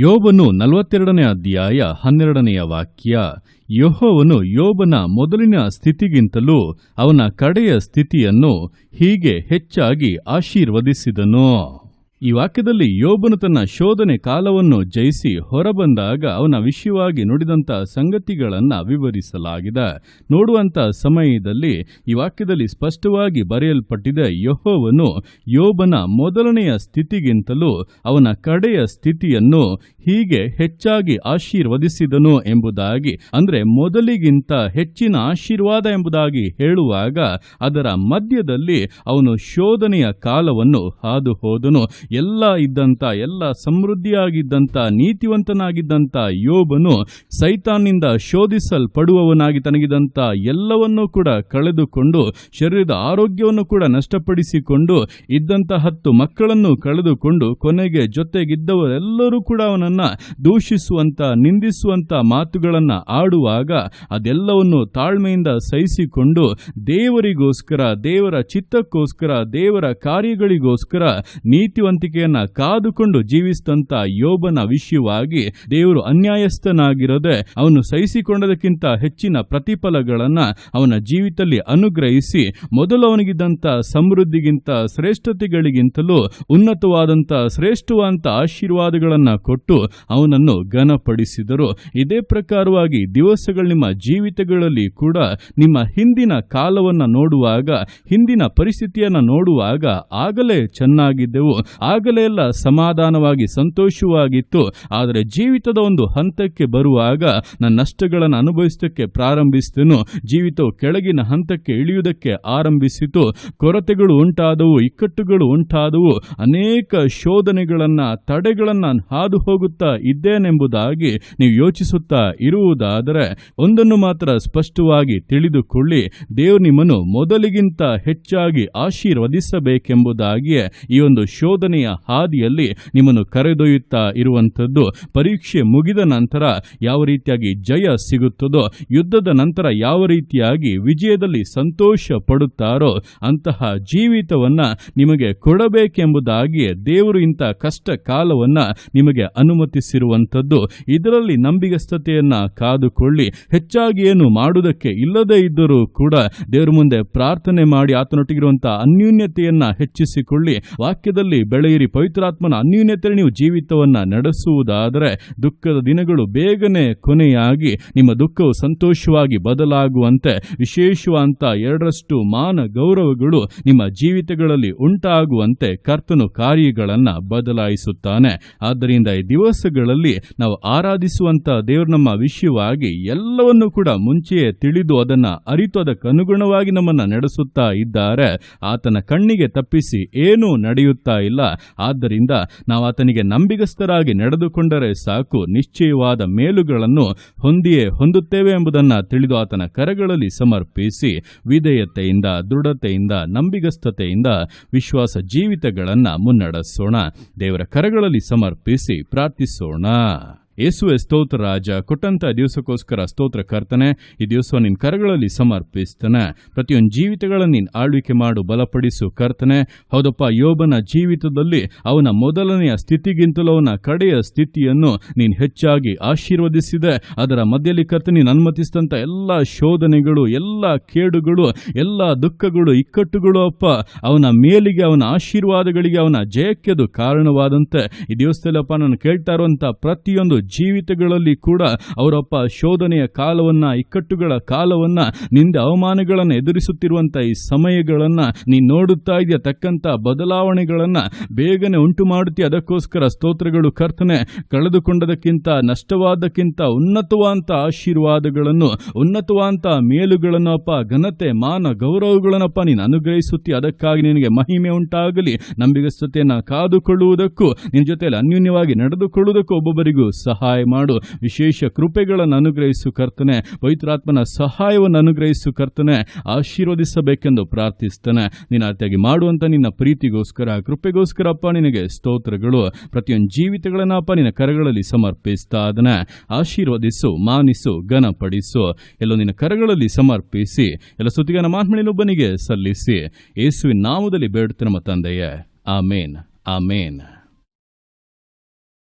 ಯೋಬನು ನಲವತ್ತೆರಡನೇ ಅಧ್ಯಾಯ ಹನ್ನೆರಡನೆಯ ವಾಕ್ಯ, ಯೆಹೋವನು ಯೋಬನ ಮೊದಲಿನ ಸ್ಥಿತಿಗಿಂತಲೂ ಅವನ ಕಡೆಯ ಸ್ಥಿತಿಯನ್ನು ಹೀಗೆ ಹೆಚ್ಚಾಗಿ ಆಶೀರ್ವದಿಸಿದನು. ಈ ವಾಕ್ಯದಲ್ಲಿ ಯೋಬನು ತನ್ನ ಶೋಧನೆ ಕಾಲವನ್ನು ಜಯಿಸಿ ಹೊರಬಂದಾಗ ಅವನ ವಿಷಯವಾಗಿ ನುಡಿದಂಥ ಸಂಗತಿಗಳನ್ನು ವಿವರಿಸಲಾಗಿದೆ. ನೋಡುವಂತ ಸಮಯದಲ್ಲಿ ಈ ವಾಕ್ಯದಲ್ಲಿ ಸ್ಪಷ್ಟವಾಗಿ ಬರೆಯಲ್ಪಟ್ಟಿದ, ಯಹೋವನು ಯೋಬನ ಮೊದಲನೆಯ ಸ್ಥಿತಿಗಿಂತಲೂ ಅವನ ಕಡೆಯ ಸ್ಥಿತಿಯನ್ನು ಹೀಗೆ ಹೆಚ್ಚಾಗಿ ಆಶೀರ್ವದಿಸಿದನು ಎಂಬುದಾಗಿ, ಅಂದರೆ ಮೊದಲಿಗಿಂತ ಹೆಚ್ಚಿನ ಆಶೀರ್ವಾದ ಎಂಬುದಾಗಿ ಹೇಳುವಾಗ ಅದರ ಮಧ್ಯದಲ್ಲಿ ಅವನು ಶೋಧನೆಯ ಕಾಲವನ್ನು ಹಾದು ಹೋದನು ಎಲ್ಲ ಇದ್ದಂತ, ಎಲ್ಲ ಸಮೃದ್ಧಿಯಾಗಿದ್ದಂತ, ನೀತಿವಂತನಾಗಿದ್ದಂತ ಯೋಬನು ಸೈತಾನ್ನಿಂದ ಶೋಧಿಸಲ್ಪಡುವವನಾಗಿ ತನಗಿದಂತ ಎಲ್ಲವನ್ನೂ ಕೂಡ ಕಳೆದುಕೊಂಡು, ಶರೀರದ ಆರೋಗ್ಯವನ್ನು ಕೂಡ ನಷ್ಟಪಡಿಸಿಕೊಂಡು ಇದ್ದಂಥ ಹತ್ತು ಮಕ್ಕಳನ್ನು ಕಳೆದುಕೊಂಡು, ಕೊನೆಗೆ ಜೊತೆಗಿದ್ದವರೆಲ್ಲರೂ ಕೂಡ ಅವನನ್ನ ದೂಷಿಸುವಂತ, ನಿಂದಿಸುವಂತ ಮಾತುಗಳನ್ನು ಆಡುವಾಗ ಅದೆಲ್ಲವನ್ನು ತಾಳ್ಮೆಯಿಂದ ಸಹಿಸಿಕೊಂಡು ದೇವರಿಗೋಸ್ಕರ, ದೇವರ ಚಿತ್ತಕ್ಕೋಸ್ಕರ, ದೇವರ ಕಾರ್ಯಗಳಿಗೋಸ್ಕರ ನೀತಿವಂತಿಕೆಯನ್ನ ಕಾದುಕೊಂಡು ಜೀವಿಸಿದಂತ ಯೋಬನ ವಿಷಯವಾಗಿ ದೇವರು ಅನ್ಯಾಯಸ್ಥನಾಗಿರದೆ ಅವನು ಸಹಿಸಿಕೊಂಡದಕ್ಕಿಂತ ಹೆಚ್ಚಿನ ಪ್ರತಿಫಲಗಳನ್ನ ಅವನ ಜೀವಿತದಲ್ಲಿ ಅನುಗ್ರಹಿಸಿ ಮೊದಲು ಅವನಿಗಿದ್ದಂತ ಸಮೃದ್ಧಿಗಿಂತ ಶ್ರೇಷ್ಠತೆಗಳಿಗಿಂತಲೂ ಉನ್ನತವಾದಂತ ಶ್ರೇಷ್ಠವಾದಂತ ಆಶೀರ್ವಾದಗಳನ್ನ ಕೊಟ್ಟು ಅವನನ್ನು ಘನಪಡಿಸಿದರು. ಇದೇ ಪ್ರಕಾರವಾಗಿ ದಿವಸಗಳು ನಿಮ್ಮ ಜೀವಿತಗಳಲ್ಲಿ ಕೂಡ ನಿಮ್ಮ ಹಿಂದಿನ ಕಾಲವನ್ನ ನೋಡುವಾಗ, ಹಿಂದಿನ ಪರಿಸ್ಥಿತಿಯನ್ನ ನೋಡುವಾಗ ಆಗಲೇ ಚೆನ್ನಾಗಿದ್ದೆವು. ಆಗಲೇ ಎಲ್ಲ ಸಮಾಧಾನವಾಗಿ, ಸಂತೋಷವಾಗಿತ್ತು. ಆದರೆ ಜೀವಿತದ ಒಂದು ಹಂತಕ್ಕೆ ಬರುವಾಗ ನನ್ನ ನಷ್ಟಗಳನ್ನು ಅನುಭವಿಸೋದಕ್ಕೆ ಪ್ರಾರಂಭಿಸಿದನು. ಜೀವಿತವು ಕೆಳಗಿನ ಹಂತಕ್ಕೆ ಇಳಿಯುವುದಕ್ಕೆ ಆರಂಭಿಸಿತು. ಕೊರತೆಗಳು ಉಂಟಾದವು, ಇಕ್ಕಟ್ಟುಗಳು ಉಂಟಾದವು. ಅನೇಕ ಶೋಧನೆಗಳನ್ನು, ತಡೆಗಳನ್ನು ಹಾದು ಹೋಗುತ್ತಾ ಇದ್ದೇನೆಂಬುದಾಗಿ ನೀವು ಯೋಚಿಸುತ್ತಾ ಇರುವುದಾದರೆ ಒಂದನ್ನು ಮಾತ್ರ ಸ್ಪಷ್ಟವಾಗಿ ತಿಳಿದುಕೊಳ್ಳಿ. ದೇವರು ನಿಮ್ಮನ್ನು ಮೊದಲಿಗಿಂತ ಹೆಚ್ಚಾಗಿ ಆಶೀರ್ವದಿಸಬೇಕೆಂಬುದಾಗಿಯೇ ಈ ಒಂದು ಶೋಧನೆಯ ಹಾದಿಯಲ್ಲಿ ನಿಮ್ಮನ್ನು ಕರೆದೊಯ್ಯುತ್ತಾ ಇರುವಂಥದ್ದು ಪರೀಕ್ಷೆ ಮುಗಿದ ನಂತರ ಯಾವ ರೀತಿಯಾಗಿ ಜಯ ಸಿಗುತ್ತದೋ, ಯುದ್ಧದ ನಂತರ ಯಾವ ರೀತಿಯಾಗಿ ವಿಜಯದಲ್ಲಿ ಸಂತೋಷ ಪಡುತ್ತಾರೋ ಅಂತಹ ಜೀವಿತವನ್ನ ನಿಮಗೆ ಕೊಡಬೇಕೆಂಬುದಾಗಿ ದೇವರು ಇಂಥ ಕಷ್ಟ ಕಾಲವನ್ನ ನಿಮಗೆ ಅನುಮತಿಸಿರುವಂಥದ್ದು. ಇದರಲ್ಲಿ ನಂಬಿಗಸ್ತತೆಯನ್ನು ಕಾದುಕೊಳ್ಳಿ. ಹೆಚ್ಚಾಗಿ ಏನು ಮಾಡುವುದಕ್ಕೆ ಇಲ್ಲದೇ ಇದ್ದರೂ ಕೂಡ ದೇವರ ಮುಂದೆ ಪ್ರಾರ್ಥನೆ ಮಾಡಿ ಆತನೊಟ್ಟಿಗಿರುವಂತಹ ಅನ್ಯೂನ್ಯತೆಯನ್ನ ಹೆಚ್ಚಿಸಿಕೊಳ್ಳಿ. ವಾಕ್ಯದಲ್ಲಿ ಬೆಳೆಯಿರಿ ಪವಿತ್ರಾತ್ಮನ ಅನ್ಯೂನ್ಯತೆಯಲ್ಲಿ ನೀವು ಜೀವಿತವನ್ನ ನಡೆಸುವುದಾದರೆ ದುಃಖದ ದಿನಗಳು ಬೇಗನೆ ಕೊನೆಯಾಗಿ ನಿಮ್ಮ ದುಃಖವು ಸಂತೋಷವಾಗಿ ಬದಲಾಗುವಂತೆ. ವಿಶೇಷವಾದಂಥ ಎರಡರಷ್ಟು ಮಾನ ಗೌರವಗಳು ನಿಮ್ಮ ಜೀವಿತಗಳಲ್ಲಿ ಉಂಟಾಗುವಂತೆ ಕರ್ತನು ಕಾರ್ಯಗಳನ್ನು ಬದಲಾಯಿಸುತ್ತಾನೆ. ಆದ್ದರಿಂದ ಈ ದಿವಸಗಳಲ್ಲಿ ನಾವು ಆರಾಧಿಸುವಂಥ ದೇವರು ನಮ್ಮ ವಿಷಯವಾಗಿ ಎಲ್ಲವನ್ನು ಕೂಡ ಮುಂಚೆಯೇ ತಿಳಿದು ಅದನ್ನ ಅರಿತು ಅದಕ್ಕೆ ಅನುಗುಣವಾಗಿ ನಮ್ಮನ್ನ ನಡೆಸುತ್ತಾ ಇದ್ದಾರೆ. ಆತನ ಕಣ್ಣಿಗೆ ತಪ್ಪಿಸಿ ಏನೂ ನಡೆಯುತ್ತಾ ಇಲ್ಲ. ಆದ್ದರಿಂದ ನಾವು ಆತನಿಗೆ ನಂಬಿಗಸ್ತರಾಗಿ ನಡೆದುಕೊಂಡರೆ ಸಾಕು, ನಿಶ್ಚಯವಾದ ಮೇಲುಗಳನ್ನು ಹೊಂದಿಯೇ ಹೊಂದುತ್ತೇವೆ ಎಂಬುದನ್ನು ತಿಳಿದು ಆತನ ಕರಗಳಲ್ಲಿ ಸಮರ್ಪಿಸಿ ವಿಧೇಯತೆಯಿಂದ, ದೃಢತೆಯಿಂದ ನಂಬಿಗಸ್ತತೆಯಿಂದ ವಿಶ್ವಾಸ ಜೀವಿತಗಳನ್ನು ಮುನ್ನಡೆಸೋಣ. ದೇವರ ಕರಗಳಲ್ಲಿ ಸಮರ್ಪಿಸಿ ಪ್ರಾರ್ಥಿಸೋಣ. ಯೇಸುವೆ ಸ್ತೋತ್ರ ರಾಜ, ಕೊಟ್ಟಂತ ದಿವಸಕ್ಕೋಸ್ಕರ ಸ್ತೋತ್ರ ಕರ್ತನೆ, ಈ ದಿವಸ ನಿನ್ನ ಕರಗಳಲ್ಲಿ ಸಮರ್ಪಿಸ್ತಾನೆ. ಪ್ರತಿಯೊಂದು ಜೀವಿತಗಳನ್ನು ನೀನು ಆಳ್ವಿಕೆ ಮಾಡು, ಬಲಪಡಿಸು ಕರ್ತನೆ. ಹೌದಪ್ಪ, ಯೋಬನ ಜೀವಿತದಲ್ಲಿ ಅವನ ಮೊದಲನೆಯ ಸ್ಥಿತಿಗಿಂತಲೂ ಅವನ ಕಡೆಯ ಸ್ಥಿತಿಯನ್ನು ನೀನು ಹೆಚ್ಚಾಗಿ ಆಶೀರ್ವದಿಸಿದೆ. ಅದರ ಮಧ್ಯದಲ್ಲಿ ಕರ್ತನೆ, ನೀನು ಅನುಮತಿಸಿದಂಥ ಎಲ್ಲ ಶೋಧನೆಗಳು, ಎಲ್ಲ ಕೇಡುಗಳು, ಎಲ್ಲ ದುಃಖಗಳು, ಇಕ್ಕಟ್ಟುಗಳು ಅಪ್ಪ, ಅವನ ಮೇಲಿಗೆ, ಅವನ ಆಶೀರ್ವಾದಗಳಿಗೆ ಅವನ ಜಯಕ್ಕೆ ಅದು ಕಾರಣವಾದಂತೆ. ಈ ದಿವಸದಲ್ಲಪ್ಪ ನಾನು ಕೇಳ್ತಾ ಇರುವಂಥ ಪ್ರತಿಯೊಂದು ಜೀವಿತಗಳಲ್ಲಿ ಕೂಡ ಅವರಪ್ಪ ಶೋಧನೆಯ ಕಾಲವನ್ನ, ಇಕ್ಕಟ್ಟುಗಳ ಕಾಲವನ್ನ, ನಿಂದೆ ಅವಮಾನಗಳನ್ನು ಎದುರಿಸುತ್ತಿರುವಂಥ ಈ ಸಮಯಗಳನ್ನು ನೀನು ನೋಡುತ್ತಾ ಇದೆಯ? ತಕ್ಕಂತ ಬದಲಾವಣೆಗಳನ್ನು ಬೇಗನೆ ಉಂಟು ಮಾಡುತ್ತಿ ಅದಕ್ಕೋಸ್ಕರ ಸ್ತೋತ್ರಗಳು ಕರ್ತನೆ, ಕಳೆದುಕೊಂಡದಕ್ಕಿಂತ, ನಷ್ಟವಾದಕ್ಕಿಂತ ಉನ್ನತವಾದಂಥ ಆಶೀರ್ವಾದಗಳನ್ನು ಉನ್ನತವಾದಂಥ ಮೇಲುಗಳನ್ನಪ್ಪ, ಘನತೆ, ಮಾನ, ಗೌರವಗಳನ್ನಪ್ಪ ನೀನು ಅನುಗ್ರಹಿಸುತ್ತಿ ಅದಕ್ಕಾಗಿ ನಿನಗೆ ಮಹಿಮೆ ಉಂಟಾಗಲಿ. ನಂಬಿಗಸ್ತತೆಯನ್ನು ಕಾದುಕೊಳ್ಳುವುದಕ್ಕೂ ನಿನ್ನ ಜೊತೆಯಲ್ಲಿ ಅನ್ಯೂನ್ಯವಾಗಿ ನಡೆದುಕೊಳ್ಳುವುದಕ್ಕೂ ಒಬ್ಬೊಬ್ಬರಿಗೂ ಸಹಾಯ ಮಾಡು. ವಿಶೇಷ ಕೃಪೆಗಳನ್ನು ಅನುಗ್ರಹಿಸು ಕರ್ತನೆ. ಪವಿತ್ರಾತ್ಮನ ಸಹಾಯವನ್ನು ಅನುಗ್ರಹಿಸು ಕರ್ತನೆ. ಆಶೀರ್ವದಿಸಬೇಕೆಂದು ಪ್ರಾರ್ಥಿಸ್ತಾನೆ. ನೀನು ಅತಿಯಾಗಿ ಮಾಡುವಂಥ ನಿನ್ನ ಪ್ರೀತಿಗೋಸ್ಕರ ಕೃಪೆಗೋಸ್ಕರಪ್ಪ ನಿನಗೆ ಸ್ತೋತ್ರಗಳು. ಪ್ರತಿಯೊಂದು ಜೀವಿತಗಳನ್ನಪ್ಪ ನಿನ್ನ ಕರಗಳಲ್ಲಿ ಸಮರ್ಪಿಸ್ತಾ ಅದನ್ನು ಆಶೀರ್ವದಿಸು, ಮಾನಿಸು, ಘನಪಡಿಸು. ಎಲ್ಲೋ ನಿನ್ನ ಕರಗಳಲ್ಲಿ ಸಮರ್ಪಿಸಿ, ಎಲ್ಲ ಸುತ್ತಿಗನ ಮಾತ್ಮಣಿನೊಬ್ಬನಿಗೆ ಸಲ್ಲಿಸಿ. ಯೇಸುವಿನ ನಾಮದಲ್ಲಿ ಬೇಡುತ್ತೆ ತಂದೆಯೇ. ಆಮೇನ್. ಆಮೇನ್.